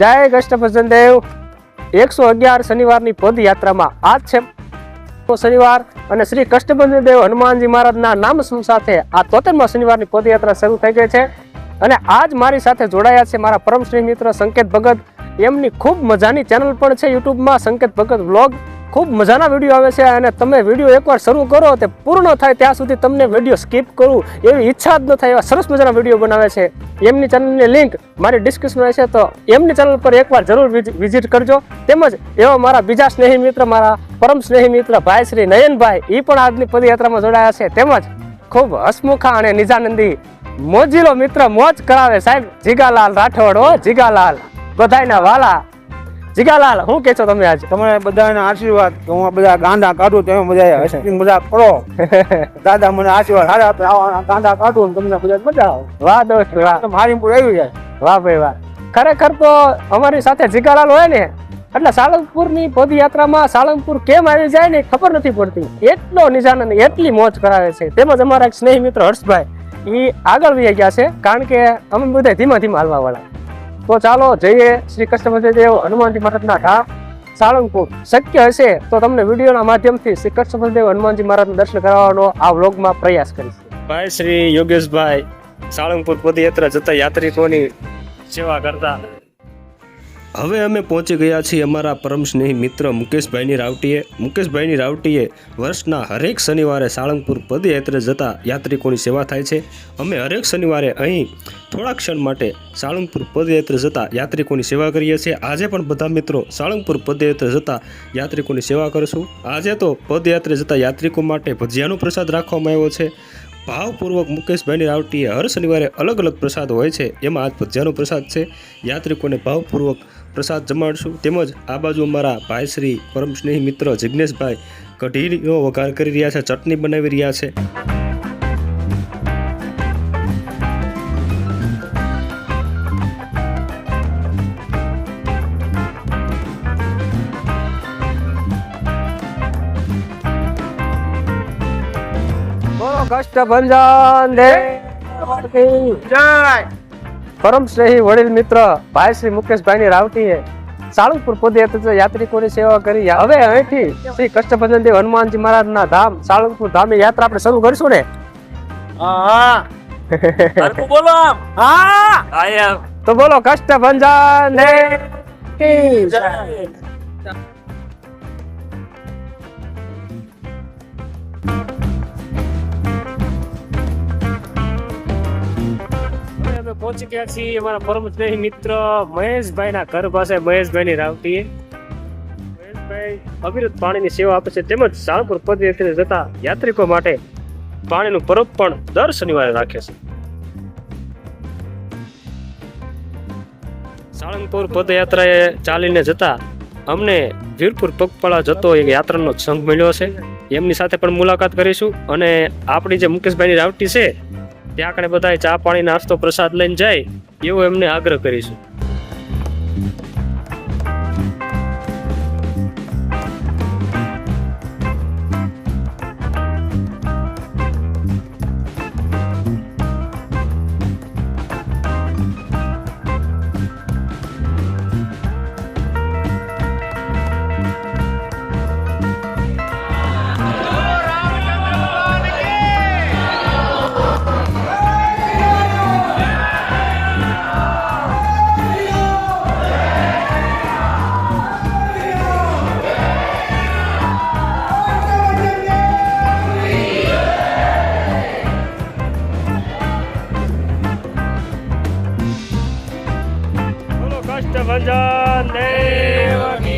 જય કૃષ્ણ દેવ એકસો અગિયાર શનિવારની પદયાત્રામાં આજ છે. શનિવાર અને શ્રી કષ્ટભંજન દેવ હનુમાનજી મહારાજના નામ સાથે આ તોતેરમાં શનિવારની પદયાત્રા શરૂ થઈ ગઈ છે. અને આજ મારી સાથે જોડાયા છે મારા પરમ શ્રી મિત્ર સંકેત ભગત. એમની ખૂબ મજાની ચેનલ પણ છે યુટ્યુબમાં સંકેત ભગત વ્લોગ. ખૂબ મજાના વીડિયો આવે છે અને તમે વીડિયો એકવાર શરૂ કરો તે પૂર્ણ થાય ત્યાં સુધી તમને વીડિયો સ્કીપ કરું એવી ઈચ્છા જ ન થાય એવા સરસ મજાના વીડિયો બનાવે છે. એમની ચેનલની લિંક મારી ડિસ્ક્રિપ્શનમાં છે તો એમની ચેનલ પર એકવાર જરૂર વિઝિટ કરજો. તેમજ એવા મારા બીજા સ્નેહી મિત્ર, મારા પરમ સ્નેહી મિત્ર ભાઈ શ્રી નયનભાઈ એ પણ આજની પદયાત્રામાં જોડાયા છે. તેમજ ખૂબ હસમુખા અને નિજાનંદી મોજીલો મિત્ર મોજ કરાવે સાહેબ જીગાલાલ રાઠોડ ઓ જીગાલાલ. બધાયના વાલા. જીગાલાલ શું કે છો તમે આજે? તમારે બધાના આશીર્વાદ કે હું બધા ગાંડા કાઢું તમે બધા હસી મજા કરો દાદા મને આશીર્વાદ હારા આપે આવા ગાંડા કાઢું તમને બધા મજા આવે વાહ દોસ્ત વાહ. તો મારી ઉપર આવી જાય વાહ ભાઈ વાહ. ખરેખર તો અમારી સાથે જીગાલાલ હોય ને એટલે સાળંગપુરની પદયાત્રામાં સાળંગપુર કેમ આવી જાય ને ખબર નથી પડતી. એટલો નિજાનંદ એટલી મોજ કરાવે છે. તેમજ અમારા એક સ્નેહી મિત્ર હર્ષભાઈ એ આગળ વહી ગયા છે. કારણ કે અમે બધા ધીમા ધીમા હાલવા વાળા તો ચાલો જઈએ શ્રી કૃષ્ણ દેવ હનુમાનજી મહારાજના ધામ સાળંગપુર. શક્ય હશે તો તમને વિડીયોના માધ્યમથી શ્રી કૃષ્ણદેવ હનુમાનજી મહારાજના દર્શન કરાવવાનો આ વ્લોગમાં પ્રયાસ કરીશું. ભાઈ શ્રી યોગેશભાઈ સાળંગપુર પદયાત્રા જતા યાત્રિકોની સેવા કરતા. હવે અમે પહોંચી ગયા છીએ અમારા પરમ સ્નેહી મિત્ર મુકેશભાઈની રાવટીએ. મુકેશભાઈની રાવટીએ વર્ષના હરેક શનિવારે સાળંગપુર પદયાત્રા જતા યાત્રિકોની સેવા થાય છે. અમે હરેક શનિવારે અહીં થોડા ક્ષણ માટે સાળંગપુર પદયાત્રા જતા યાત્રિકોની સેવા કરીએ છીએ. આજે પણ બધા મિત્રો સાળંગપુર પદયાત્રા જતા યાત્રિકોની સેવા કરશું. આજે તો પદયાત્રા જતા યાત્રિકો માટે ભજીયાનો પ્રસાદ રાખવામાં આવ્યો છે. ભાવપૂર્વક મુકેશભાઈની રાવટીએ હર શનિવારે અલગ અલગ પ્રસાદ હોય છે. એમાં આજ ભજીયાનો પ્રસાદ છે. યાત્રિકોને ભાવપૂર્વક પ્રસાદ જમાડશું. તેમજ આ બાજુ અમારા ભાઈ શ્રી પરમ સ્નેહી મિત્ર જિજ્ઞેશભાઈ કઢીનો વઘાર કરી રહ્યા છે. ચટણી બનાવી રહ્યા છે. બોલો કષ્ટભંજન દેવ જય. પરમ શ્રેહી વડીલ મિત્ર ભાઈ શ્રી મુકેશભાઈની રાવટીએ સાળંગપુર પદયાત્રા યાત્રિકોની સેવા કરી. હવે અહીંથી શ્રી કષ્ટભંજન દેવ હનુમાનજી મહારાજના ધામ સાળંગપુર ધામની યાત્રા આપણે શરૂ કરીશું ને? હા બોલો હા. તો બોલો કષ્ટભંજન ભંજન જય. પહોંચી ગયા છીએ અમારા પરમ સ્નેહી મિત્ર મહેશભાઈના ઘર પાસે. મહેશભાઈની રાવટીએ મહેશભાઈ અવિરત પાણીની સેવા આપે છે. તેમજ સાળંગપુર પદયાત્રા જતા યાત્રિકો માટે પાણીનું પરબ પણ દર શનિવારે રાખે છે. સાળંગપુર પદયાત્રાએ ચાલીને જતા અમને વીરપુર પગપાળા જતો એક યાત્રાનો સંઘ મળ્યો છે. એમની સાથે પણ મુલાકાત કરીશું અને આપણી જે મુકેશભાઈની રાવટી છે ત્યાં કણે બધા ચા પાણી નાસ્તો પ્રસાદ લઈને જાય એવો એમને આગ્રહ કરીશું. ભક્ત ભજન દેવ